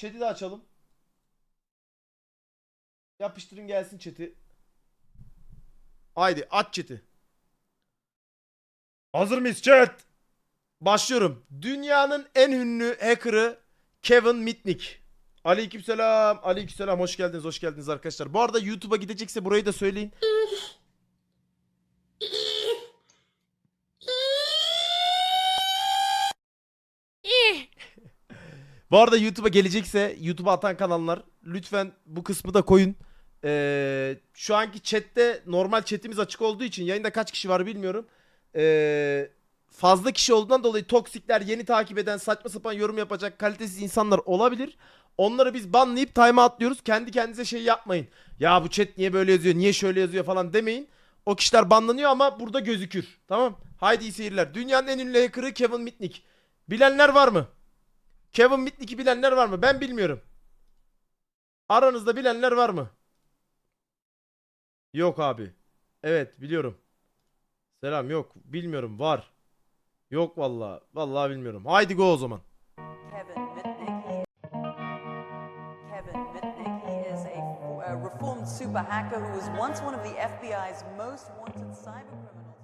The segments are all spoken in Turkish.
Chat'i de açalım. Yapıştırın gelsin chat'i. Haydi aç chat'i. Hazır mıyız chat? Başlıyorum. Dünyanın en ünlü hacker'ı Kevin Mitnick. Aleykümselam. Aleykümselam. Hoş geldiniz. Hoş geldiniz arkadaşlar. Bu arada YouTube'a gidecekse burayı da söyleyin. Bu arada YouTube'a gelecekse YouTube'a atan kanallar lütfen bu kısmı da koyun. Ee, şu anki chatte normal chatimiz açık olduğu için yayında kaç kişi var bilmiyorum. Ee, fazla kişi olduğundan dolayı toksikler, yeni takip eden, saçma sapan yorum yapacak kalitesiz insanlar olabilir. Onları biz banlayıp time'a atlıyoruz. Kendi kendinize şey yapmayın. Ya bu chat niye böyle yazıyor, niye şöyle yazıyor falan demeyin. O kişiler banlanıyor ama burada gözükür. Tamam. Haydi iyi seyirler. Dünyanın en ünlü hacker'ı Kevin Mitnick. Bilenler var mı? Kevin Mitnick'i bilenler var mı? Ben bilmiyorum. Aranızda bilenler var mı? Yok abi. Evet biliyorum. Selam yok. Bilmiyorum. Var. Yok vallahi. Vallahi bilmiyorum. Haydi go o zaman. Kevin Mitnick. He, Kevin Mitnick. He is a, a reformed super hacker who was once one of the FBI's most wanted cyber criminals.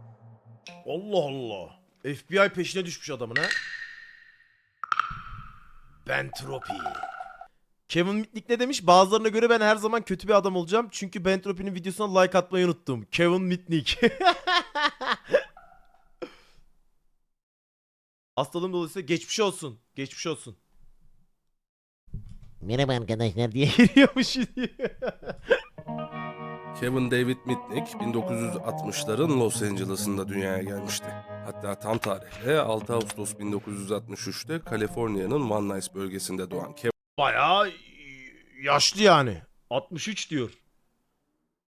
Allah Allah. FBI peşine düşmüş adamın ha. Bentropi. Kevin Mitnick ne demiş? Bazılarına göre ben her zaman kötü bir adam olacağım. Çünkü Bentropi'nin videosuna like atmayı unuttum. Kevin Mitnick. Hastalığım dolayısıyla geçmiş olsun. Geçmiş olsun. Merhaba arkadaşlar diye. Giriyormuş. Kevin David Mitnick 1960'ların Los Angeles'ında dünyaya gelmişti. Hatta tam tarihle 6 Ağustos 1963'te Kaliforniya'nın Van Nuys bölgesinde doğan Bayağı yaşlı yani. 63 diyor.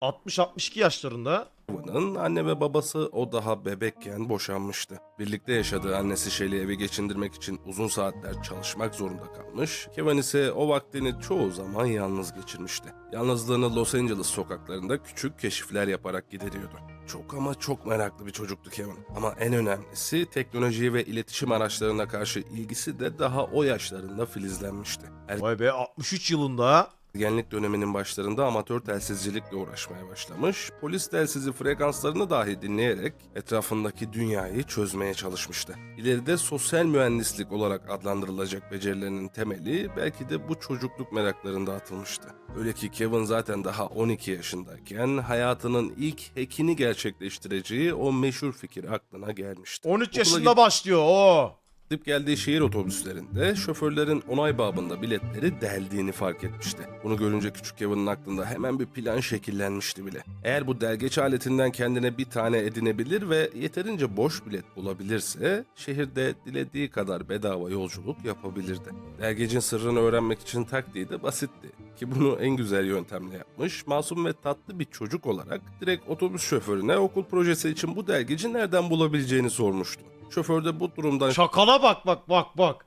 60-62 yaşlarında. Kevin'ın anne ve babası o daha bebekken boşanmıştı. Birlikte yaşadığı annesi Shelley evi geçindirmek için uzun saatler çalışmak zorunda kalmış. Kevin ise o vaktini çoğu zaman yalnız geçirmişti. Yalnızlığını Los Angeles sokaklarında küçük keşifler yaparak gideriyordu. Çok ama çok meraklı bir çocuktu Kevin. Ama en önemlisi teknolojiye ve iletişim araçlarına karşı ilgisi de daha o yaşlarında filizlenmişti. Vay be 63 yılında. Ergenlik döneminin başlarında amatör telsizcilikle uğraşmaya başlamış, polis telsizi frekanslarını dahi dinleyerek etrafındaki dünyayı çözmeye çalışmıştı. İleride sosyal mühendislik olarak adlandırılacak becerilerinin temeli belki de bu çocukluk meraklarında atılmıştı. Öyle ki Kevin zaten daha 12 yaşındayken hayatının ilk hackini gerçekleştireceği o meşhur fikir aklına gelmişti. 13 Okula yaşında başlıyor o. Gidip geldiği şehir otobüslerinde şoförlerin onay babında biletleri deldiğini fark etmişti. Bunu görünce küçük Kevin'in aklında hemen bir plan şekillenmişti bile. Eğer bu delgeç aletinden kendine bir tane edinebilir ve yeterince boş bilet bulabilirse şehirde dilediği kadar bedava yolculuk yapabilirdi. Delgecin sırrını öğrenmek için taktiği de basitti. Ki bunu en güzel yöntemle yapmış, masum ve tatlı bir çocuk olarak direkt otobüs şoförüne okul projesi için bu delgeci nereden bulabileceğini sormuştu. Şoför de bu durumdan Şakala bak bak bak bak.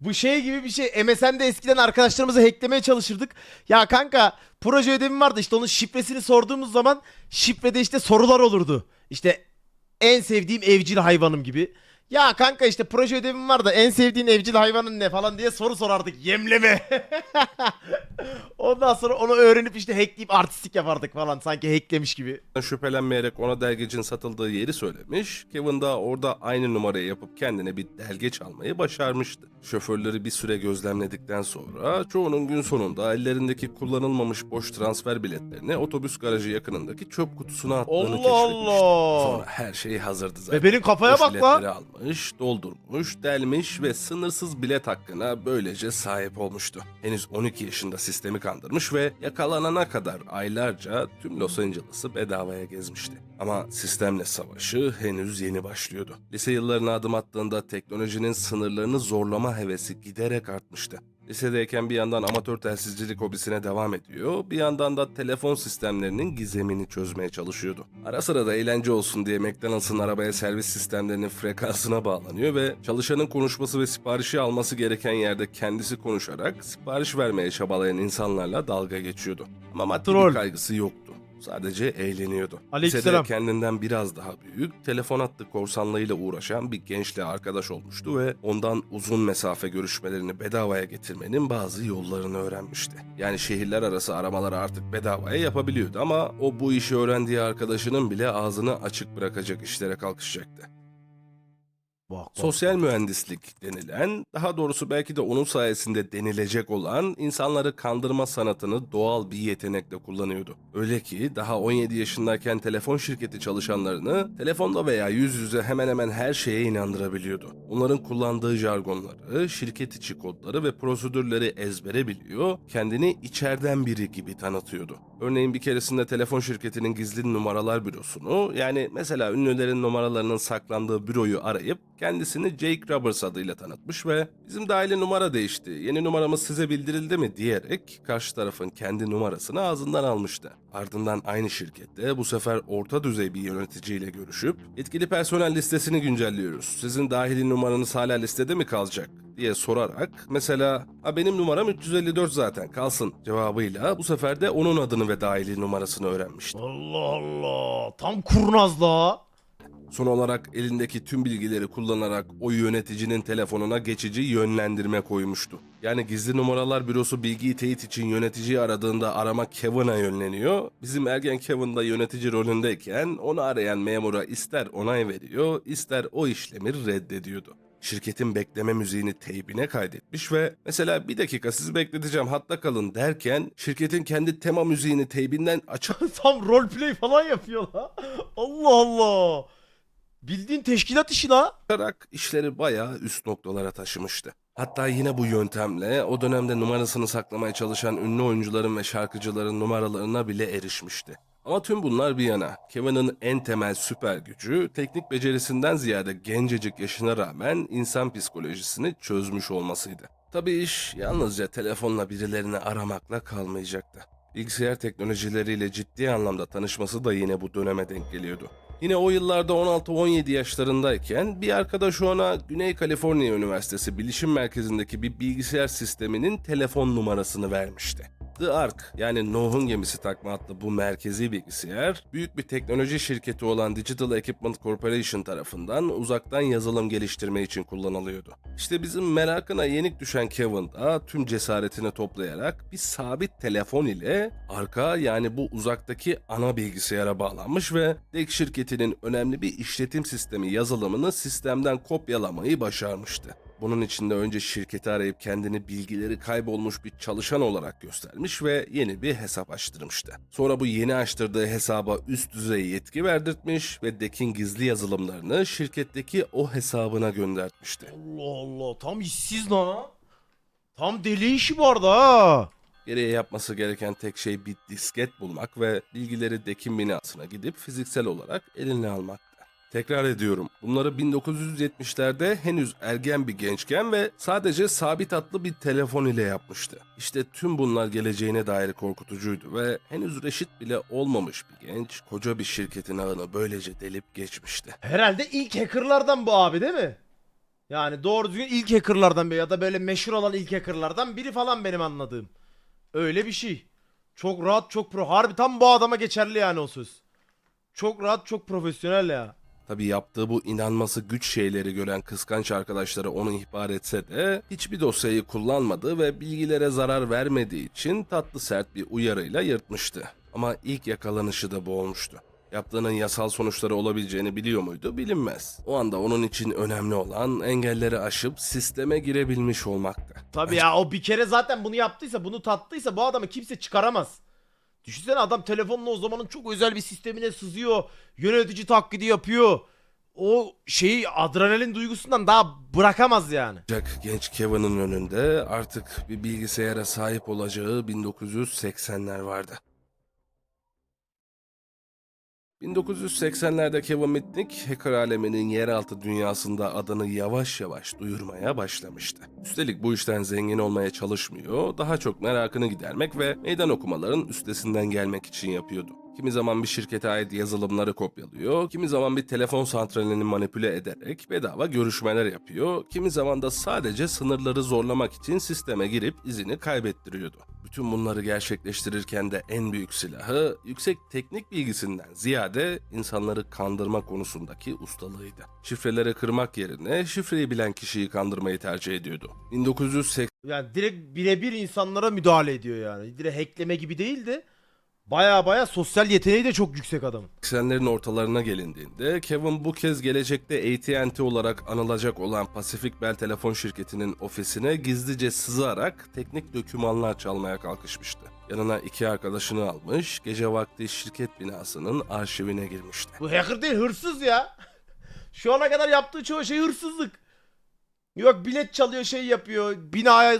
Bu şey gibi bir şey. MSN'de eskiden arkadaşlarımızı hacklemeye çalışırdık. Ya kanka proje ödevim vardı işte onun şifresini sorduğumuz zaman şifrede işte sorular olurdu. İşte en sevdiğim evcil hayvanım gibi. Ya kanka işte proje ödevim var da en sevdiğin evcil hayvanın ne falan diye soru sorardık. Yemleme. Ondan sonra onu öğrenip işte hackleyip artistik yapardık falan. Sanki hacklemiş gibi. şüphelenmeyerek ona delgecin satıldığı yeri söylemiş. Kevin da orada aynı numarayı yapıp kendine bir delgeç almayı başarmıştı. Şoförleri bir süre gözlemledikten sonra çoğunun gün sonunda ellerindeki kullanılmamış boş transfer biletlerini otobüs garajı yakınındaki çöp kutusuna attığını Allah keşfetmişti. Allah. Sonra her şey hazırdı zaten. Ve benim kafaya Boş bak biletleri lan. Almış, doldurmuş, delmiş ve sınırsız bilet hakkına böylece sahip olmuştu. Henüz 12 yaşında sistemi kandırmış ve yakalanana kadar aylarca tüm Los Angeles'ı bedavaya gezmişti. Ama sistemle savaşı henüz yeni başlıyordu. Lise yıllarına adım attığında teknolojinin sınırlarını zorlama hevesi giderek artmıştı. Lisedeyken bir yandan amatör telsizcilik hobisine devam ediyor, bir yandan da telefon sistemlerinin gizemini çözmeye çalışıyordu. Ara sıra da eğlence olsun diye McDonald's'ın arabaya servis sistemlerinin frekansına bağlanıyor ve çalışanın konuşması ve siparişi alması gereken yerde kendisi konuşarak sipariş vermeye çabalayan insanlarla dalga geçiyordu. Ama maddi bir kaygısı yoktu. Sadece eğleniyordu. Aleykümselam. Lisede kendinden biraz daha büyük, telefon hattı korsanlığıyla uğraşan bir gençle arkadaş olmuştu ve ondan uzun mesafe görüşmelerini bedavaya getirmenin bazı yollarını öğrenmişti. Yani şehirler arası aramaları artık bedavaya yapabiliyordu ama o bu işi öğrendiği arkadaşının bile ağzını açık bırakacak işlere kalkışacaktı. Bak, bak. Sosyal mühendislik denilen, daha doğrusu belki de onun sayesinde denilecek olan insanları kandırma sanatını doğal bir yetenekle kullanıyordu. Öyle ki daha 17 yaşındayken telefon şirketi çalışanlarını telefonda veya yüz yüze hemen hemen her şeye inandırabiliyordu. Onların kullandığı jargonları, şirket içi kodları ve prosedürleri ezbere biliyor, kendini içeriden biri gibi tanıtıyordu. Örneğin bir keresinde telefon şirketinin gizli numaralar bürosunu yani mesela ünlülerin numaralarının saklandığı büroyu arayıp kendisini Jake Roberts adıyla tanıtmış ve bizim dahili numara değişti, yeni numaramız size bildirildi mi diyerek karşı tarafın kendi numarasını ağzından almıştı. Ardından aynı şirkette bu sefer orta düzey bir yöneticiyle görüşüp yetkili personel listesini güncelliyoruz. Sizin dahili numaranız hala listede mi kalacak? diye sorarak mesela ha benim numaram 354 zaten kalsın cevabıyla bu sefer de onun adını ve dahili numarasını öğrenmişti. Allah Allah. Tam kurnaz la. Son olarak elindeki tüm bilgileri kullanarak o yöneticinin telefonuna geçici yönlendirme koymuştu. Yani gizli numaralar bürosu bilgiyi teyit için yöneticiyi aradığında arama Kevin'a yönleniyor. Bizim ergen Kevin da yönetici rolündeyken onu arayan memura ister onay veriyor, ister o işlemi reddediyordu. Şirketin bekleme müziğini teybine kaydetmiş ve mesela bir dakika sizi bekleteceğim hatta kalın derken şirketin kendi tema müziğini teybinden açıp Tam roleplay falan yapıyor la. Allah Allah. Bildiğin teşkilat işi la. yaparak işleri bayağı üst noktalara taşımıştı. Hatta yine bu yöntemle o dönemde numarasını saklamaya çalışan ünlü oyuncuların ve şarkıcıların numaralarına bile erişmişti. Ama tüm bunlar bir yana, Kevin'in en temel süper gücü teknik becerisinden ziyade gencecik yaşına rağmen insan psikolojisini çözmüş olmasıydı. Tabii iş yalnızca telefonla birilerini aramakla kalmayacaktı. Bilgisayar teknolojileriyle ciddi anlamda tanışması da yine bu döneme denk geliyordu. Yine o yıllarda 16-17 yaşlarındayken bir arkadaş ona Güney Kaliforniya Üniversitesi Bilişim Merkezi'ndeki bir bilgisayar sisteminin telefon numarasını vermişti. The Ark yani Nuh'un gemisi takma adlı bu merkezi bilgisayar büyük bir teknoloji şirketi olan Digital Equipment Corporation tarafından uzaktan yazılım geliştirme için kullanılıyordu. İşte bizim merakına yenik düşen Kevin da tüm cesaretini toplayarak bir sabit telefon ile arka yani bu uzaktaki ana bilgisayara bağlanmış ve DEC şirketinin önemli bir işletim sistemi yazılımını sistemden kopyalamayı başarmıştı. Bunun için de önce şirketi arayıp kendini bilgileri kaybolmuş bir çalışan olarak göstermiş ve yeni bir hesap açtırmıştı. Sonra bu yeni açtırdığı hesaba üst düzey yetki verdirtmiş ve DEC'in gizli yazılımlarını şirketteki o hesabına göndertmişti. Allah Allah. Tam işsiz lan. Tam deli işi arada ha. Geriye yapması gereken tek şey bir disket bulmak ve bilgileri DEC'in binasına gidip fiziksel olarak eline almaktı. Tekrar ediyorum. Bunları 1970'lerde henüz ergen bir gençken ve sadece sabit atlı bir telefon ile yapmıştı. İşte tüm bunlar geleceğine dair korkutucuydu ve henüz reşit bile olmamış bir genç koca bir şirketin ağını böylece delip geçmişti. Herhalde ilk hackerlardan bu abi değil mi? Yani doğru düzgün ilk hackerlardan biri ya da böyle meşhur olan ilk hackerlardan biri falan benim anladığım. Öyle bir şey. Çok rahat çok pro. Harbi tam bu adama geçerli yani o söz. Çok rahat çok profesyonel ya. Tabi yaptığı bu inanması güç şeyleri gören kıskanç arkadaşları onu ihbar etse de hiçbir dosyayı kullanmadığı ve bilgilere zarar vermediği için tatlı sert bir uyarıyla yırtmıştı. Ama ilk yakalanışı da bu olmuştu. Yaptığının yasal sonuçları olabileceğini biliyor muydu bilinmez. O anda onun için önemli olan engelleri aşıp sisteme girebilmiş olmaktı. Tabii ya o bir kere zaten bunu yaptıysa bunu tattıysa bu adamı kimse çıkaramaz. Düşünsene adam telefonla o zamanın çok özel bir sistemine sızıyor. Yönetici taklidi yapıyor. O şeyi adrenalin duygusundan daha bırakamaz yani. Ancak genç Kevin'in önünde artık bir bilgisayara sahip olacağı 1980'ler vardı. 1980'lerde Kevin Mitnick, hacker aleminin yeraltı dünyasında adını yavaş yavaş duyurmaya başlamıştı. Üstelik bu işten zengin olmaya çalışmıyor, daha çok merakını gidermek ve meydan okumaların üstesinden gelmek için yapıyordu. Kimi zaman bir şirkete ait yazılımları kopyalıyor, kimi zaman bir telefon santralini manipüle ederek bedava görüşmeler yapıyor, kimi zaman da sadece sınırları zorlamak için sisteme girip izini kaybettiriyordu. Bütün bunları gerçekleştirirken de en büyük silahı yüksek teknik bilgisinden ziyade insanları kandırma konusundaki ustalığıydı. Şifreleri kırmak yerine şifreyi bilen kişiyi kandırmayı tercih ediyordu. 1980 Yani direkt birebir insanlara müdahale ediyor yani. Direkt hackleme gibi değil de baya baya sosyal yeteneği de çok yüksek adamın. 80'lerin ortalarına gelindiğinde Kevin bu kez gelecekte AT&T olarak anılacak olan Pacific Bell telefon şirketinin ofisine gizlice sızarak teknik dokümanlar çalmaya kalkışmıştı. Yanına iki arkadaşını almış, gece vakti şirket binasının arşivine girmişti. Bu hacker değil hırsız ya. Şu ana kadar yaptığı çoğu şey hırsızlık. Yok bilet çalıyor şey yapıyor. Binaya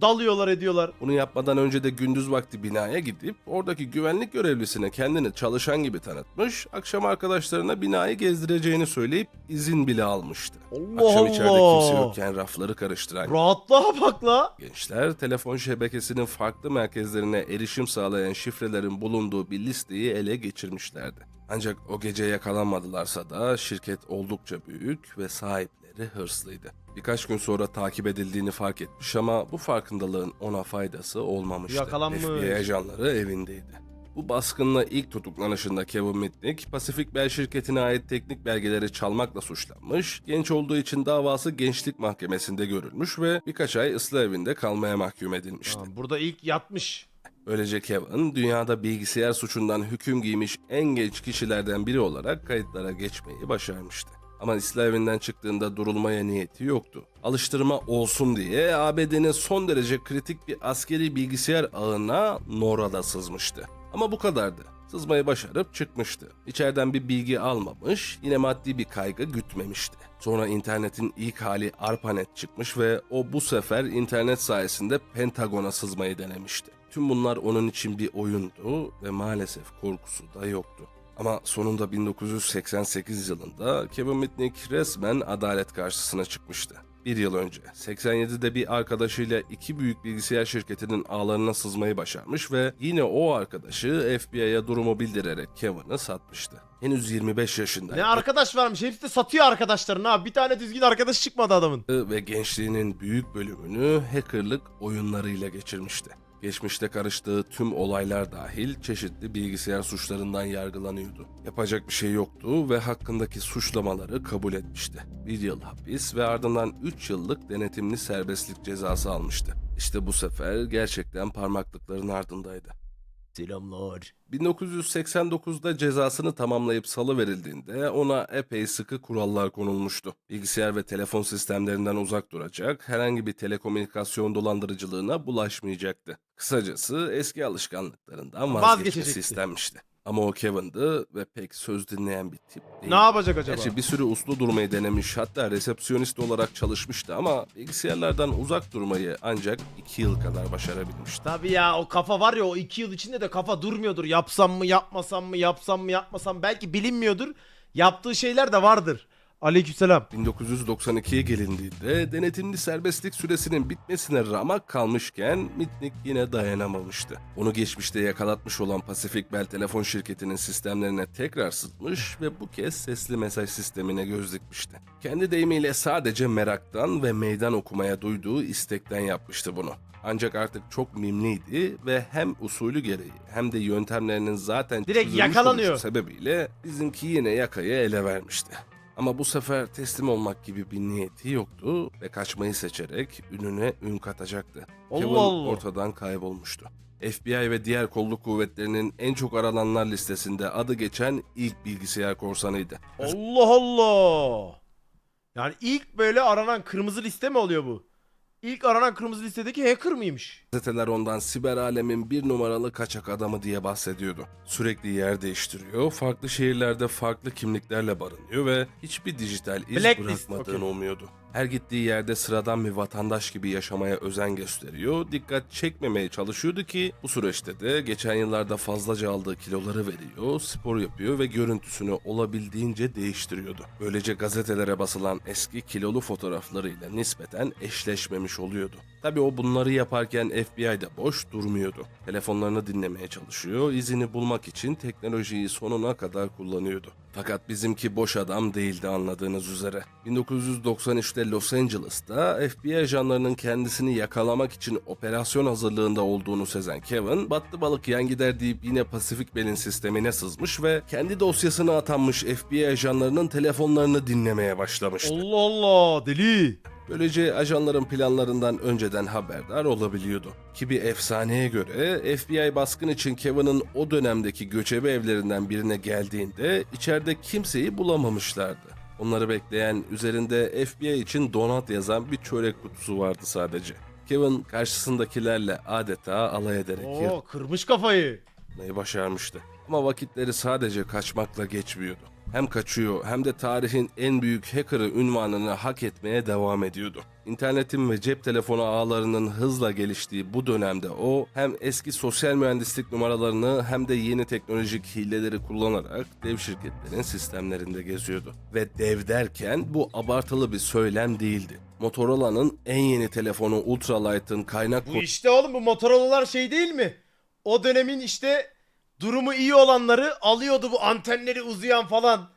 dalıyorlar ediyorlar. Bunu yapmadan önce de gündüz vakti binaya gidip oradaki güvenlik görevlisine kendini çalışan gibi tanıtmış, akşam arkadaşlarına binayı gezdireceğini söyleyip izin bile almıştı. Allah akşam içeride Allah. kimse yokken rafları karıştıran Rahatlığa bak la. Gençler telefon şebekesinin farklı merkezlerine erişim sağlayan şifrelerin bulunduğu bir listeyi ele geçirmişlerdi. Ancak o gece yakalanmadılarsa da şirket oldukça büyük ve sahipleri hırslıydı. Birkaç gün sonra takip edildiğini fark etmiş ama bu farkındalığın ona faydası olmamıştı. Yakalanmış. FBI ajanları evindeydi. Bu baskınla ilk tutuklanışında Kevin Mitnick, Pacific Bell şirketine ait teknik belgeleri çalmakla suçlanmış, genç olduğu için davası gençlik mahkemesinde görülmüş ve birkaç ay ıslah evinde kalmaya mahkum edilmişti. Ha, burada ilk yatmış. Böylece Kevin, dünyada bilgisayar suçundan hüküm giymiş en genç kişilerden biri olarak kayıtlara geçmeyi başarmıştı. Ama ıslah evinden çıktığında durulmaya niyeti yoktu. Alıştırma olsun diye ABD'nin son derece kritik bir askeri bilgisayar ağına NORA'da sızmıştı. Ama bu kadardı. Sızmayı başarıp çıkmıştı. İçeriden bir bilgi almamış, yine maddi bir kaygı gütmemişti. Sonra internetin ilk hali ARPANET çıkmış ve o bu sefer internet sayesinde Pentagon'a sızmayı denemişti. Tüm bunlar onun için bir oyundu ve maalesef korkusu da yoktu. Ama sonunda 1988 yılında Kevin Mitnick resmen adalet karşısına çıkmıştı. Bir yıl önce 87'de bir arkadaşıyla iki büyük bilgisayar şirketinin ağlarına sızmayı başarmış ve yine o arkadaşı FBI'ya durumu bildirerek Kevin'i satmıştı. Henüz 25 yaşındaydı. Ne arkadaş varmış. Hepsi de satıyor arkadaşlarını ha. Bir tane düzgün arkadaş çıkmadı adamın. ve gençliğinin büyük bölümünü hackerlık oyunlarıyla geçirmişti. Geçmişte karıştığı tüm olaylar dahil çeşitli bilgisayar suçlarından yargılanıyordu. Yapacak bir şey yoktu ve hakkındaki suçlamaları kabul etmişti. Bir yıl hapis ve ardından 3 yıllık denetimli serbestlik cezası almıştı. İşte bu sefer gerçekten parmaklıkların ardındaydı. Selamlar. 1989'da cezasını tamamlayıp salı verildiğinde ona epey sıkı kurallar konulmuştu. Bilgisayar ve telefon sistemlerinden uzak duracak, herhangi bir telekomünikasyon dolandırıcılığına bulaşmayacaktı. Kısacası eski alışkanlıklarından vazgeçmesi Vazgeçecekti. istenmişti. Ama o Kevin'dı ve pek söz dinleyen bir tip değil. Ne yapacak acaba? Gerçi bir süre uslu durmayı denemiş hatta resepsiyonist olarak çalışmıştı ama bilgisayarlardan uzak durmayı ancak 2 yıl kadar başarabilmişti. Tabii ya o kafa var ya o iki yıl içinde de kafa durmuyordur. Yapsam mı yapmasam mı yapsam mı yapmasam belki bilinmiyordur. Yaptığı şeyler de vardır. Aleykümselam. 1992'ye gelindiğinde denetimli serbestlik süresinin bitmesine ramak kalmışken Mitnick yine dayanamamıştı. Onu geçmişte yakalatmış olan Pacific Bell telefon şirketinin sistemlerine tekrar sızmış ve bu kez sesli mesaj sistemine göz dikmişti. Kendi deyimiyle sadece meraktan ve meydan okumaya duyduğu istekten yapmıştı bunu. Ancak artık çok mimliydi ve hem usulü gereği hem de yöntemlerinin zaten Direkt yakalanıyor. sebebiyle bizimki yine yakayı ele vermişti. Ama bu sefer teslim olmak gibi bir niyeti yoktu ve kaçmayı seçerek ününe ün katacaktı. Allah Kevin Allah. ortadan kaybolmuştu. FBI ve diğer kolluk kuvvetlerinin en çok arananlar listesinde adı geçen ilk bilgisayar korsanıydı. Allah Allah. Yani ilk böyle aranan kırmızı liste mi oluyor bu? İlk aranan kırmızı listedeki hacker mıymış? Gazeteler ondan siber alemin bir numaralı kaçak adamı diye bahsediyordu. Sürekli yer değiştiriyor, farklı şehirlerde farklı kimliklerle barınıyor ve hiçbir dijital iz Blacklist, bırakmadığını okey. umuyordu. Her gittiği yerde sıradan bir vatandaş gibi yaşamaya özen gösteriyor, dikkat çekmemeye çalışıyordu ki bu süreçte de geçen yıllarda fazlaca aldığı kiloları veriyor, spor yapıyor ve görüntüsünü olabildiğince değiştiriyordu. Böylece gazetelere basılan eski kilolu fotoğraflarıyla nispeten eşleşmemiş oluyordu. Tabi o bunları yaparken FBI de boş durmuyordu. Telefonlarını dinlemeye çalışıyor, izini bulmak için teknolojiyi sonuna kadar kullanıyordu. Fakat bizimki boş adam değildi anladığınız üzere. 1993'te Los Angeles'ta FBI ajanlarının kendisini yakalamak için operasyon hazırlığında olduğunu sezen Kevin, battı balık yan gider deyip yine Pacific Bell'in sistemine sızmış ve kendi dosyasına atanmış FBI ajanlarının telefonlarını dinlemeye başlamıştı. Allah Allah deli. Böylece ajanların planlarından önceden haberdar olabiliyordu. Ki bir efsaneye göre FBI baskın için Kevin'in o dönemdeki göçebe evlerinden birine geldiğinde içeride kimseyi bulamamışlardı. Onları bekleyen üzerinde FBI için donat yazan bir çörek kutusu vardı sadece. Kevin karşısındakilerle adeta alay ederek Oo kırmış kafayı. yapmayı başarmıştı. Ama vakitleri sadece kaçmakla geçmiyordu. Hem kaçıyor hem de tarihin en büyük hacker'ı ünvanını hak etmeye devam ediyordu. İnternetin ve cep telefonu ağlarının hızla geliştiği bu dönemde o hem eski sosyal mühendislik numaralarını hem de yeni teknolojik hileleri kullanarak dev şirketlerin sistemlerinde geziyordu. Ve dev derken bu abartılı bir söylem değildi. Motorola'nın en yeni telefonu Ultralight'ın kaynak Bu işte oğlum bu Motorola'lar şey değil mi? O dönemin işte durumu iyi olanları alıyordu bu antenleri uzayan falan.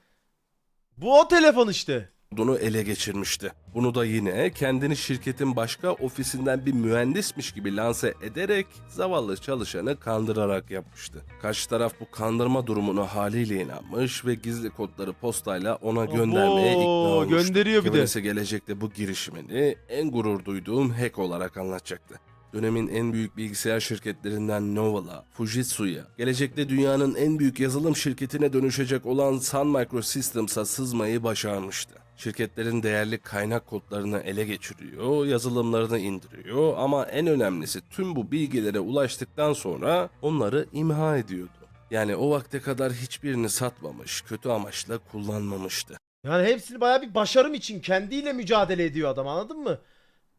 Bu o telefon işte. kodunu ele geçirmişti. Bunu da yine kendini şirketin başka ofisinden bir mühendismiş gibi lanse ederek zavallı çalışanı kandırarak yapmıştı. Karşı taraf bu kandırma durumuna haliyle inanmış ve gizli kodları postayla ona göndermeye ikna Abo, olmuştu. gönderiyor bir de. Kevin ise gelecekte bu girişimini en gurur duyduğum hack olarak anlatacaktı. Dönemin en büyük bilgisayar şirketlerinden Nova'la, Fujitsu'ya, gelecekte dünyanın en büyük yazılım şirketine dönüşecek olan Sun Microsystems'a sızmayı başarmıştı. Şirketlerin değerli kaynak kodlarını ele geçiriyor, yazılımlarını indiriyor ama en önemlisi tüm bu bilgilere ulaştıktan sonra onları imha ediyordu. Yani o vakte kadar hiçbirini satmamış, kötü amaçla kullanmamıştı. Yani hepsini baya bir başarım için kendiyle mücadele ediyor adam anladın mı?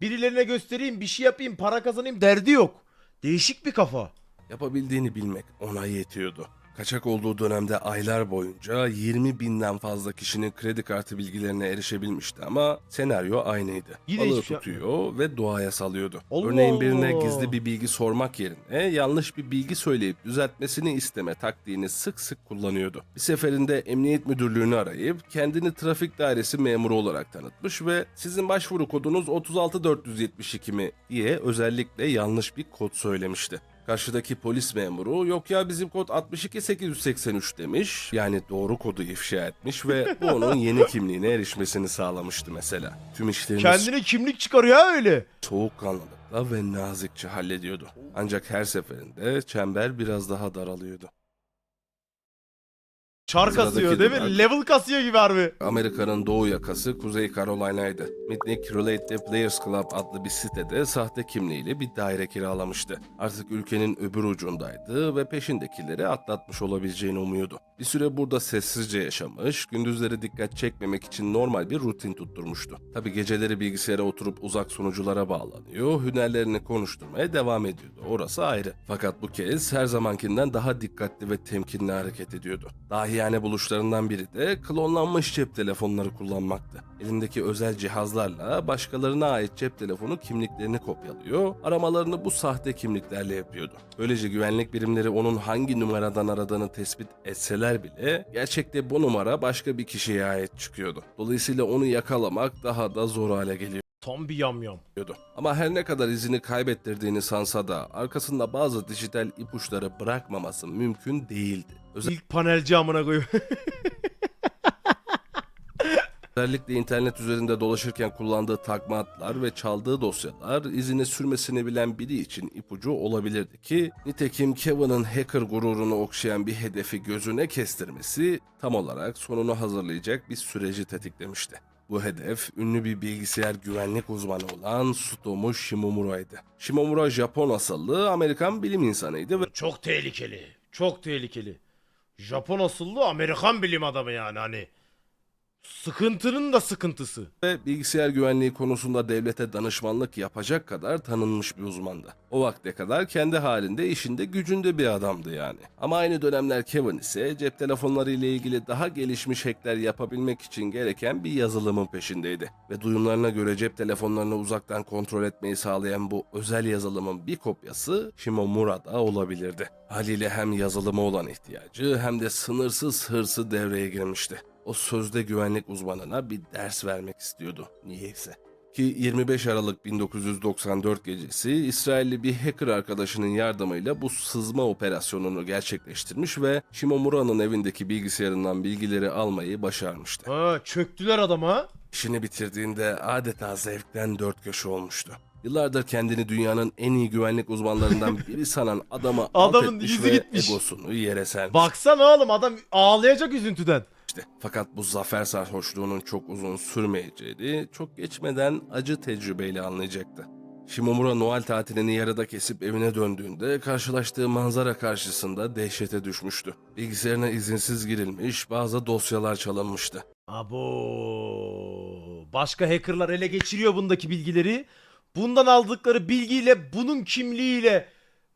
Birilerine göstereyim bir şey yapayım para kazanayım derdi yok. Değişik bir kafa. Yapabildiğini bilmek ona yetiyordu. Kaçak olduğu dönemde aylar boyunca 20 binden fazla kişinin kredi kartı bilgilerine erişebilmişti ama senaryo aynıydı. Yine Balığı hiçbir şey tutuyor ve doğaya salıyordu. Allah Örneğin birine Allah. gizli bir bilgi sormak yerine yanlış bir bilgi söyleyip düzeltmesini isteme taktiğini sık sık kullanıyordu. Bir seferinde emniyet müdürlüğünü arayıp kendini trafik dairesi memuru olarak tanıtmış ve sizin başvuru kodunuz 36472 mi diye özellikle yanlış bir kod söylemişti. Karşıdaki polis memuru yok ya bizim kod 62883 demiş. Yani doğru kodu ifşa etmiş ve bu onun yeni kimliğine erişmesini sağlamıştı mesela. Tüm işlerini Kendine kimlik çıkarıyor ha öyle. soğukkanlılıkla ve nazikçe hallediyordu. Ancak her seferinde çember biraz daha daralıyordu. Çar Sıradaki kasıyor değil mi? durak. Level kasıyor gibi harbi. Amerika'nın doğu yakası Kuzey Carolina'ydı. Midnick Relate Players Club adlı bir sitede sahte kimliğiyle bir daire kiralamıştı. Artık ülkenin öbür ucundaydı ve peşindekileri atlatmış olabileceğini umuyordu. Bir süre burada sessizce yaşamış, gündüzleri dikkat çekmemek için normal bir rutin tutturmuştu. Tabi geceleri bilgisayara oturup uzak sunuculara bağlanıyor, hünerlerini konuşturmaya devam ediyordu. Orası ayrı. Fakat bu kez her zamankinden daha dikkatli ve temkinli hareket ediyordu. Dahiyane buluşlarından biri de klonlanmış cep telefonları kullanmaktı. Elindeki özel cihazlarla başkalarına ait cep telefonu kimliklerini kopyalıyor, aramalarını bu sahte kimliklerle yapıyordu. Böylece güvenlik birimleri onun hangi numaradan aradığını tespit etseler bile gerçekte bu numara başka bir kişiye ait çıkıyordu. Dolayısıyla onu yakalamak daha da zor hale geliyor Tam bir yamyam. yapıyordu. Ama her ne kadar izini kaybettirdiğini sansa da arkasında bazı dijital ipuçları bırakmaması mümkün değildi. İlk panelci amına koyayım. Özellikle internet üzerinde dolaşırken kullandığı takma adlar ve çaldığı dosyalar izini sürmesini bilen biri için ipucu olabilirdi ki nitekim Kevin'ın hacker gururunu okşayan bir hedefi gözüne kestirmesi tam olarak sonunu hazırlayacak bir süreci tetiklemişti. Bu hedef ünlü bir bilgisayar güvenlik uzmanı olan Sutomu Shimomura'ydı. Shimomura Japon asıllı Amerikan bilim insanıydı ve Çok tehlikeli. Çok tehlikeli. Japon asıllı Amerikan bilim adamı yani hani. Sıkıntının da sıkıntısı. ve bilgisayar güvenliği konusunda devlete danışmanlık yapacak kadar tanınmış bir uzmandı. O vakte kadar kendi halinde işinde gücünde bir adamdı yani. Ama aynı dönemler Kevin ise cep telefonları ile ilgili daha gelişmiş hackler yapabilmek için gereken bir yazılımın peşindeydi. Ve duyumlarına göre cep telefonlarını uzaktan kontrol etmeyi sağlayan bu özel yazılımın bir kopyası Shimomura'da olabilirdi. Haliyle hem yazılıma olan ihtiyacı hem de sınırsız hırsı devreye girmişti o sözde güvenlik uzmanına bir ders vermek istiyordu niyeyse. Ki 25 Aralık 1994 gecesi İsrailli bir hacker arkadaşının yardımıyla bu sızma operasyonunu gerçekleştirmiş ve Shimomura'nın evindeki bilgisayarından bilgileri almayı başarmıştı. Ha çöktüler adama. İşini bitirdiğinde adeta zevkten dört köşe olmuştu. Yıllardır kendini dünyanın en iyi güvenlik uzmanlarından biri sanan adama alt Adamın etmiş yüzü ve gitmiş. egosunu yere sermiş. Baksana oğlum adam ağlayacak üzüntüden. İşte fakat bu zafer sarhoşluğunun çok uzun sürmeyeceğini çok geçmeden acı tecrübeyle anlayacaktı. Shimomura Noel tatilini yarıda kesip evine döndüğünde karşılaştığı manzara karşısında dehşete düşmüştü. Bilgisayarına izinsiz girilmiş, bazı dosyalar çalınmıştı. Abo. Başka hackerlar ele geçiriyor bundaki bilgileri. Bundan aldıkları bilgiyle bunun kimliğiyle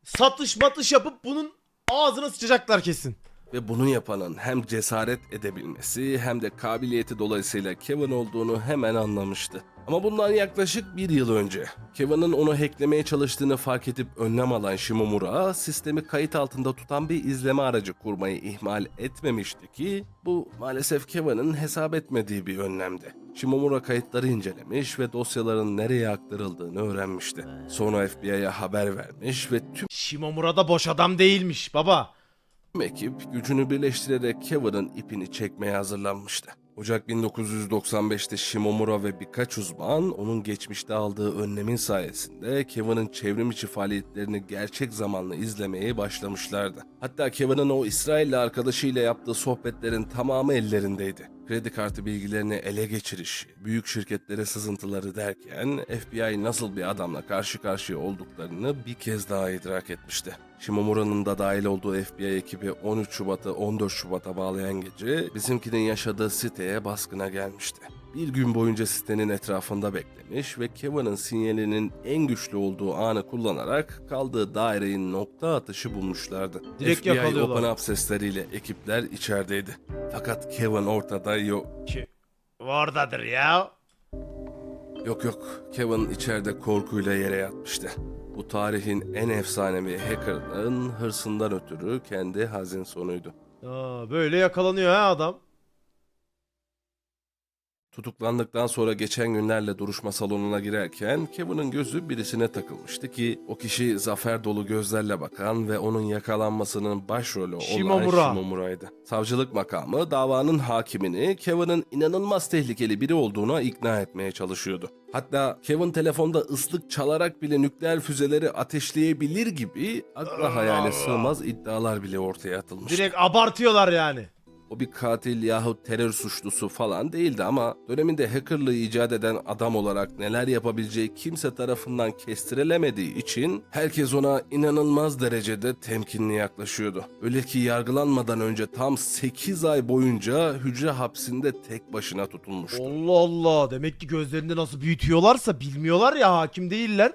satış matış yapıp bunun ağzına sıçacaklar kesin. Ve bunu yapanın hem cesaret edebilmesi hem de kabiliyeti dolayısıyla Kevin olduğunu hemen anlamıştı. Ama bundan yaklaşık bir yıl önce Kevin'in onu hacklemeye çalıştığını fark edip önlem alan Shimomura sistemi kayıt altında tutan bir izleme aracı kurmayı ihmal etmemişti ki bu maalesef Kevin'in hesap etmediği bir önlemdi. Shimomura kayıtları incelemiş ve dosyaların nereye aktarıldığını öğrenmişti. Sonra FBI'ye haber vermiş ve tüm Shimomura da boş adam değilmiş baba. Ekip gücünü birleştirerek Kevin'in ipini çekmeye hazırlanmıştı. Ocak 1995'te Shimomura ve birkaç uzman onun geçmişte aldığı önlemin sayesinde Kevin'in çevrim içi faaliyetlerini gerçek zamanlı izlemeye başlamışlardı. Hatta Kevin'in o İsrailli arkadaşıyla yaptığı sohbetlerin tamamı ellerindeydi. Kredi kartı bilgilerini ele geçiriş, büyük şirketlere sızıntıları derken FBI nasıl bir adamla karşı karşıya olduklarını bir kez daha idrak etmişti. Shimomura'nın da dahil olduğu FBI ekibi 13 Şubat'ı 14 Şubat'a bağlayan gece bizimkinin yaşadığı siteye baskına gelmişti. Bir gün boyunca sitenin etrafında beklemiş ve Kevin'in sinyalinin en güçlü olduğu anı kullanarak kaldığı daireyi nokta atışı bulmuşlardı. Direkt FBI yakalıyorlar. Open Up sesleriyle ekipler içerideydi. Fakat Kevin ortada yok. Ki oradadır ya. Yok yok, Kevin içeride korkuyla yere yatmıştı. Bu tarihin en efsanevi hacker'ın hırsından ötürü kendi hazin sonuydu. Aa, böyle yakalanıyor ha adam. Tutuklandıktan sonra geçen günlerle duruşma salonuna girerken Kevin'in gözü birisine takılmıştı ki o kişi zafer dolu gözlerle bakan ve onun yakalanmasının başrolü olan Shimomura. Shimomura'ydı. Savcılık makamı davanın hakimini Kevin'in inanılmaz tehlikeli biri olduğuna ikna etmeye çalışıyordu. Hatta Kevin telefonda ıslık çalarak bile nükleer füzeleri ateşleyebilir gibi akla hayale sığmaz iddialar bile ortaya atılmıştı. Direkt abartıyorlar yani. O bir katil yahut terör suçlusu falan değildi ama döneminde hackerlığı icat eden adam olarak neler yapabileceği kimse tarafından kestirilemediği için herkes ona inanılmaz derecede temkinli yaklaşıyordu. Öyle ki yargılanmadan önce tam 8 ay boyunca hücre hapsinde tek başına tutulmuştu. Allah Allah. Demek ki gözlerinde nasıl büyütüyorlarsa bilmiyorlar ya hakim değiller.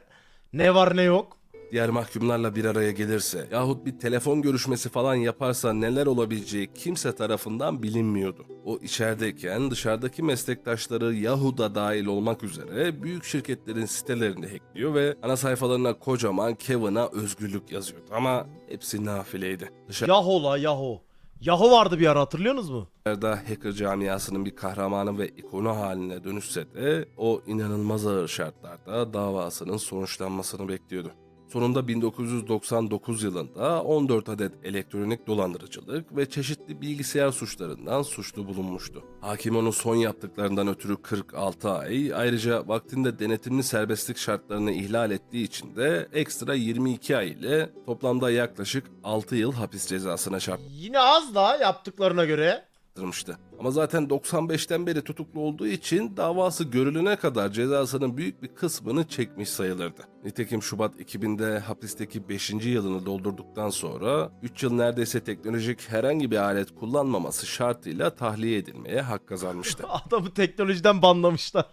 Ne var ne yok. Diğer mahkumlarla bir araya gelirse yahut bir telefon görüşmesi falan yaparsa neler olabileceği kimse tarafından bilinmiyordu. O içerideyken dışarıdaki meslektaşları Yahoo'da dahil olmak üzere büyük şirketlerin sitelerini hackliyor ve ana sayfalarına kocaman Kevin'a özgürlük yazıyordu ama hepsi nafileydi. Yaho la Yaho. Yaho vardı bir ara hatırlıyorsunuz mu? Dışarıda hacker camiasının bir kahramanı ve ikonu haline dönüşse de o inanılmaz ağır şartlarda davasının sonuçlanmasını bekliyordu. Sonunda 1999 yılında 14 adet elektronik dolandırıcılık ve çeşitli bilgisayar suçlarından suçlu bulunmuştu. Hakim onu son yaptıklarından ötürü 46 ay, ayrıca vaktinde denetimli serbestlik şartlarını ihlal ettiği için de ekstra 22 ay ile toplamda yaklaşık 6 yıl hapis cezasına çarptı. Yine az da yaptıklarına göre. Yaptırmıştı. Ama zaten 95'ten beri tutuklu olduğu için davası görülene kadar cezasının büyük bir kısmını çekmiş sayılırdı. Nitekim Şubat 2000'de hapisteki 5. yılını doldurduktan sonra 3 yıl neredeyse teknolojik herhangi bir alet kullanmaması şartıyla tahliye edilmeye hak kazanmıştı. Adamı teknolojiden banlamışlar.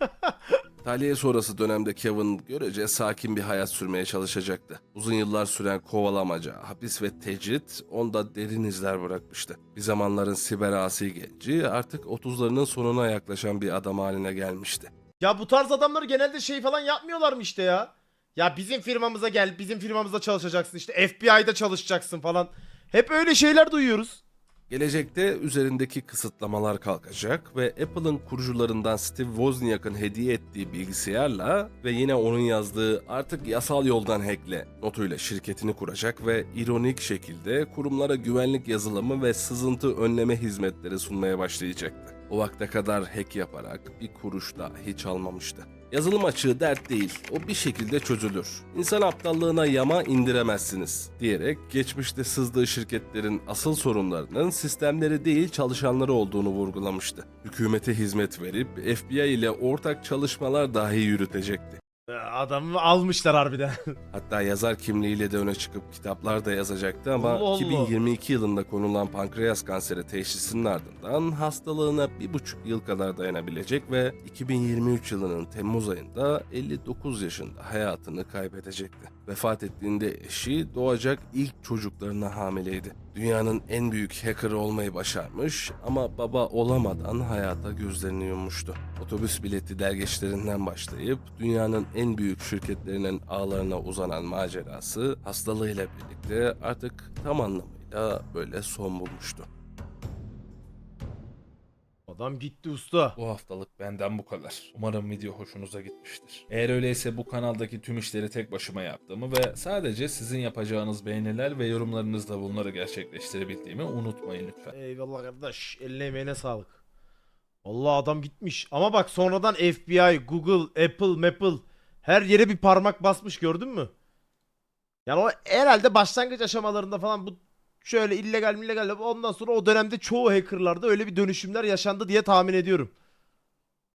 Tahliye sonrası dönemde Kevin görece sakin bir hayat sürmeye çalışacaktı. Uzun yıllar süren kovalamaca, hapis ve tecrit onda derin izler bırakmıştı. Bir zamanların siber asi genci artık 30'larının sonuna yaklaşan bir adam haline gelmişti. ya bu tarz adamlar genelde şey falan yapmıyorlar mı işte ya? Ya bizim firmamıza gel, bizim firmamızda çalışacaksın işte FBI'da çalışacaksın falan. Hep öyle şeyler duyuyoruz. Gelecekte üzerindeki kısıtlamalar kalkacak ve Apple'ın kurucularından Steve Wozniak'ın hediye ettiği bilgisayarla ve yine onun yazdığı artık yasal yoldan hackle notuyla şirketini kuracak ve ironik şekilde kurumlara güvenlik yazılımı ve sızıntı önleme hizmetleri sunmaya başlayacaktı. O vakte kadar hack yaparak bir kuruş dahi çalmamıştı. Yazılım açığı dert değil, o bir şekilde çözülür. İnsan aptallığına yama indiremezsiniz diyerek geçmişte sızdığı şirketlerin asıl sorunlarının sistemleri değil çalışanları olduğunu vurgulamıştı. Hükümete hizmet verip FBI ile ortak çalışmalar dahi yürütecekti. Adamı almışlar harbiden. Hatta yazar kimliğiyle de öne çıkıp kitaplar da yazacaktı ama Allah Allah. 2022 yılında konulan pankreas kanseri teşhisinin ardından hastalığına bir buçuk yıl kadar dayanabilecek ve 2023 yılının Temmuz ayında 59 yaşında hayatını kaybedecekti. Vefat ettiğinde eşi doğacak ilk çocuklarına hamileydi. Dünyanın en büyük hackerı olmayı başarmış ama baba olamadan hayata gözlerini yummuştu. Otobüs bileti dergeçlerinden başlayıp dünyanın en büyük şirketlerinin ağlarına uzanan macerası hastalığıyla birlikte artık tam anlamıyla böyle son bulmuştu. Adam gitti usta. Bu haftalık benden bu kadar. Umarım video hoşunuza gitmiştir. Eğer öyleyse bu kanaldaki tüm işleri tek başıma yaptığımı ve sadece sizin yapacağınız beğeniler ve yorumlarınızla bunları gerçekleştirebildiğimi unutmayın lütfen. Eyvallah kardeş. Eline emeğine sağlık. Allah adam gitmiş. Ama bak sonradan FBI, Google, Apple, Maple her yere bir parmak basmış gördün mü? Yani o herhalde başlangıç aşamalarında falan bu şöyle illegal illegal ondan sonra o dönemde çoğu hackerlarda öyle bir dönüşümler yaşandı diye tahmin ediyorum.